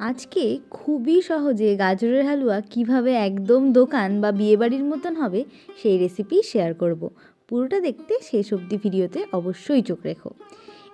আজকে খুবই সহজে গাজরের হালুয়া কীভাবে একদম দোকান বা বিয়েবাড়ির মতন হবে সেই রেসিপি শেয়ার করব। পুরোটা দেখতে শেষ অবধি ভিডিওতে অবশ্যই চোখ রেখো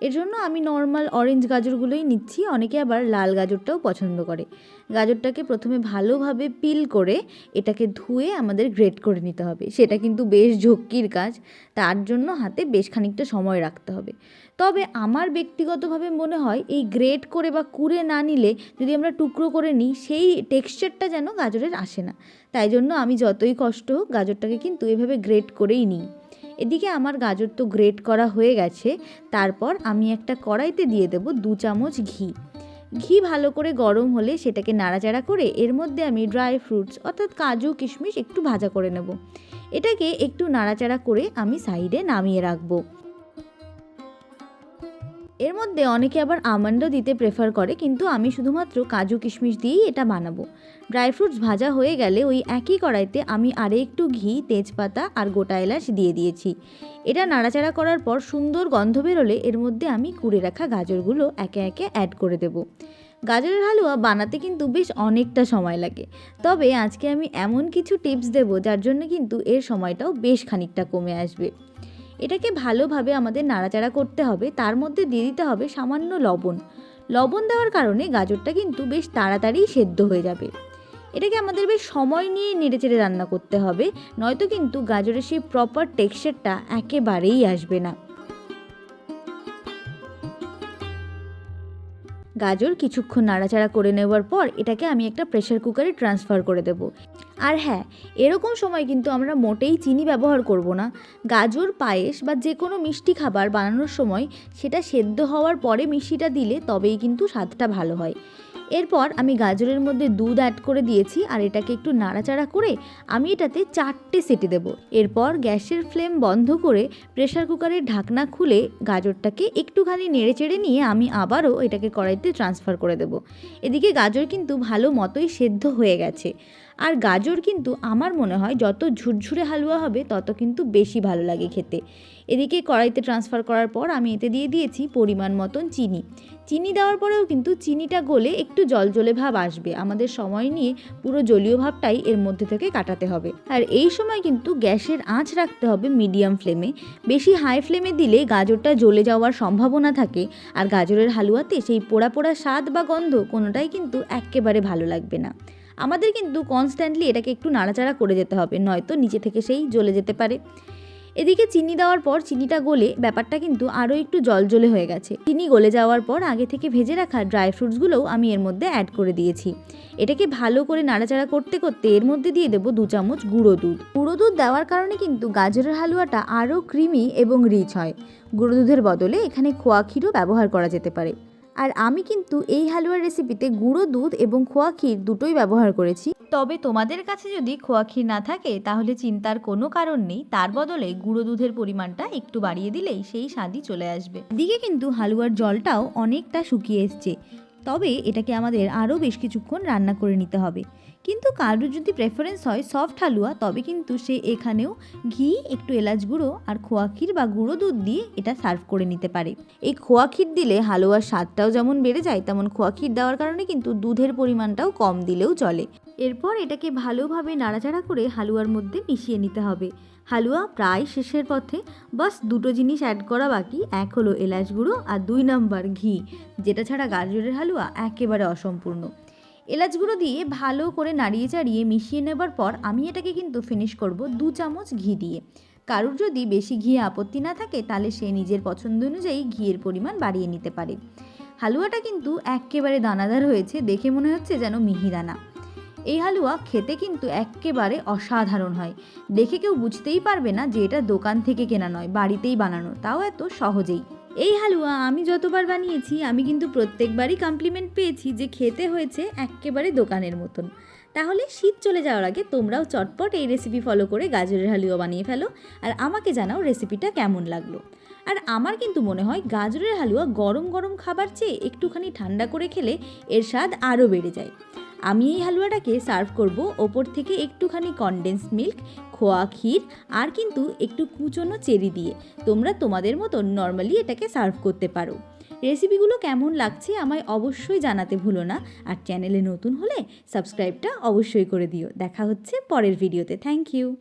এর জন্য আমি নর্মাল অরেঞ্জ গাজরগুলোই নিচ্ছি। অনেকে আবার লাল গাজরটাও পছন্দ করে। গাজরটাকে প্রথমে ভালোভাবে পিল করে এটাকে ধুয়ে আমাদের গ্রেট করে নিতে হবে। সেটা কিন্তু বেশ ঝক্কির কাজ, তার জন্য হাতে বেশ খানিকটা সময় রাখতে হবে। তবে আমার ব্যক্তিগতভাবে মনে হয়, এই গ্রেট করে বা কুড়ে না নিলে যদি আমরা টুকরো করে নিই, সেই টেক্সচারটা যেন গাজরের আসে না। তাই জন্য আমি যতই কষ্ট হোক গাজরটাকে কিন্তু এভাবে গ্রেট করেই নিই। এদিকে আমার গাজর তো গ্রেট করা হয়ে গেছে, তারপর আমি একটা কড়াইতে দিয়ে দেব দু চামচ ঘি। ঘি ভালো করে গরম হলে সেটাকে নাড়াচাড়া করে এর মধ্যে আমি ড্রাই ফ্রুটস অর্থাৎ কাজু, কিশমিশ একটু ভাজা করে নেব। এটাকে একটু নাড়াচাড়া করে আমি সাইডে নামিয়ে রাখব। এর মধ্যে অনেকে আবার আমন্ডও দিতে প্রেফার করে, কিন্তু আমি শুধুমাত্র কাজু কিশমিশ দিয়েই এটা বানাবো। ড্রাই ফ্রুটস ভাজা হয়ে গেলে ওই একই কড়াইতে আমি আরে একটু ঘি, তেজপাতা আর গোটা এলাচ দিয়ে দিয়েছি। এটা নাড়াচাড়া করার পর সুন্দর গন্ধ বেরোলে এর মধ্যে আমি কুড়ে রাখা গাজরগুলো একে একে অ্যাড করে দেবো। গাজরের হালুয়া বানাতে কিন্তু বেশ অনেকটা সময় লাগে। তবে আজকে আমি এমন কিছু টিপস দেব যার জন্য কিন্তু এর সময়টাও বেশ খানিকটা কমে আসবে। এটাকে ভালোভাবে আমাদের নাড়াচাড়া করতে হবে। তার মধ্যে দিয়ে দিতে হবে সামান্য লবণ। লবণ দেওয়ার কারণে গাজরটা কিন্তু বেশ তাড়াতাড়ি সেদ্ধ হয়ে যাবে। এটাকে আমাদের বেশ সময় নিয়ে নেড়েচেড়ে রান্না করতে হবে। নয়তো কিন্তু গাজরের সেই প্রপার টেক্সচারটা একেবারেই আসবে না। গাজর কিছুক্ষণ নাড়াচাড়া করে নেওয়ার পর এটাকে আমি একটা প্রেশার কুকারে ট্রান্সফার করে দেব। আর হ্যাঁ এরকম সময় কিন্তু আমরা মোটেই চিনি ব্যবহার করব না। গাজর, পায়েস বা যে কোনো মিষ্টি খাবার বানানোর সময় সেটা সেদ্ধ হওয়ার পরে মিষ্টিটা দিলে তবেই কিন্তু স্বাদটা ভালো হয়। এরপর আমি গাজরের মধ্যে দুধ অ্যাড করে দিয়েছি আর এটাকে একটু নাড়াচাড়া করে আমি এটাতে চারটে সেটে দেব। এরপর গ্যাসের ফ্লেম বন্ধ করে প্রেশার কুকারের ঢাকনা খুলে গাজরটাকে একটুখানি নেড়ে চেড়ে নিয়ে আমি আবারও এটাকে কড়াইতে ট্রান্সফার করে দেব। এদিকে গাজর কিন্তু ভালো মতোই সেদ্ধ হয়ে গেছে। আর গাজর কিন্তু আমার মনে হয় যত ঝুরঝুরে হালুয়া হবে, তত কিন্তু বেশি ভালো লাগে খেতে। এদিকে কড়াইতে ট্রান্সফার করার পর আমি এতে দিয়ে দিয়েছি পরিমাণ মতন চিনি। চিনি দেওয়ার পরেও কিন্তু চিনিটা গলে একটু জলজলে ভাব আসবে। আমাদের সময় নিয়ে পুরো জলীয় ভাবটাই এর মধ্যে থেকে কাটাতে হবে। আর এই সময় কিন্তু গ্যাসের আঁচ রাখতে হবে মিডিয়াম ফ্লেমে। বেশি হাই ফ্লেমে দিলে গাজরটা জ্বলে যাওয়ার সম্ভাবনা থাকে। আর গাজরের হালুয়াতে সেই পোড়া পোড়া স্বাদ বা গন্ধ কোনোটাই কিন্তু একেবারে ভালো লাগবে না। আমাদের কিন্তু কনস্ট্যান্টলি এটাকে একটু নাড়াচাড়া করে যেতে হবে, নয়তো নিচে থেকে সেই জ্বলে যেতে পারে। এদিকে চিনি দেওয়ার পর চিনিটা গলে ব্যাপারটা কিন্তু আরও একটু জলজলে হয়ে গেছে। চিনি গলে যাওয়ার পর আগে থেকে ভেজে রাখা ড্রাই ফ্রুটসগুলোও আমি এর মধ্যে অ্যাড করে দিয়েছি। এটাকে ভালো করে নাড়াচাড়া করতে করতে এর মধ্যে দিয়ে দেবো দু চামচ গুঁড়ো দুধ। গুঁড়ো দুধ দেওয়ার কারণে কিন্তু গাজরের হালুয়াটা আরও ক্রিমি এবং রিচ হয়। গুঁড়ো দুধের বদলে এখানে খোয়া ক্ষীরও ব্যবহার করা যেতে পারে। আর আমি কিন্তু এই হালুয়ার রেসিপিতে গুঁড়ো দুধ এবং খোয়া ক্ষীর দুটোই ব্যবহার করেছি। তবে তোমাদের কাছে যদি খোয়া ক্ষীর না থাকে তাহলে চিন্তার কোনো কারণ নেই। তার বদলে গুঁড়ো দুধের পরিমাণটা একটু বাড়িয়ে দিলেই সেই স্বাদই চলে আসবে। দিকে কিন্তু হালুয়ার জলটাও অনেকটা শুকিয়ে এসছে। তবে এটাকে আমাদের আরও বেশ কিছুক্ষণ রান্না করে নিতে হবে। কিন্তু কারোর যদি প্রেফারেন্স হয় সফট হালুয়া, তবে কিন্তু সে এখানেও ঘি, একটু এলাচ গুঁড়ো আর খোয়া ক্ষীর বা গুঁড়ো দুধ দিয়ে এটা সার্ভ করে নিতে পারে। এই খোয়া ক্ষীর দিলে হালুয়ার স্বাদটাও যেমন বেড়ে যায়, তেমন খোয়া ক্ষীর দেওয়ার কারণে কিন্তু দুধের পরিমাণটাও কম দিলেও চলে। এরপর এটাকে ভালোভাবে নাড়াচাড়া করে হালুয়ার মধ্যে মিশিয়ে নিতে হবে। হালুয়া প্রায় শেষের পথে, বাস দুটো জিনিস অ্যাড করা বাকি, এক হলো এলাচ গুঁড়ো আর দুই নাম্বার ঘি, যেটা ছাড়া গাজরের হালুয়া একেবারে অসম্পূর্ণ। এলাচ গুঁড়ো দিয়ে ভালো করে নাড়িয়ে চাড়িয়ে মিশিয়ে নেবার পর আমি এটাকে কিন্তু ফিনিশ করব দু চামচ ঘি দিয়ে। কারুর যদি বেশি ঘি আপত্তি না থাকে, তাহলে সে নিজের পছন্দ অনুযায়ী ঘিয়ের পরিমাণ বাড়িয়ে নিতে পারে। হালুয়াটা কিন্তু একেবারে দানাদার হয়েছে, দেখে মনে হচ্ছে যেন মিহিদানা এই হালুয়া খেতে কিন্তু একেবারে অসাধারণ হয়। দেখে কেউ বুঝতেই পারবে না যে এটা দোকান থেকে কেনা নয়, বাড়িতেই বানানো, তাও এত সহজেই। এই হালুয়া আমি যতবার বানিয়েছি, আমি কিন্তু প্রত্যেকবারই কমপ্লিমেন্ট পেয়েছি যে খেতে হয়েছে একেবারে দোকানের মতন। তাহলে শীত চলে যাওয়ার আগে তোমরাও চটপট এই রেসিপি ফলো করে গাজরের হালুয়া বানিয়ে ফেলো আর আমাকে জানাও রেসিপিটা কেমন লাগল। আর আমার কিন্তু মনে হয় গাজরের হালুয়া গরম গরম খাবার চেয়ে একটুখানি ঠান্ডা করে খেলে এর স্বাদ আরও বেড়ে যায়। আমি এই হালুয়াটাকে সার্ভ করব ওপর থেকে একটুখানি কনডেন্স মিল্ক খোয়া ক্ষীর আর কিন্তু একটু কুচনো চেরি দিয়ে। তোমরা তোমাদের মতো নর্মালি এটাকে সার্ভ করতে পারো। রেসিপিগুলো কেমন লাগছে আমায় অবশ্যই জানাতে ভুলো না। আর চ্যানেলে নতুন হলে সাবস্ক্রাইবটা অবশ্যই করে দিও। দেখা হচ্ছে পরের ভিডিওতে থ্যাংক ইউ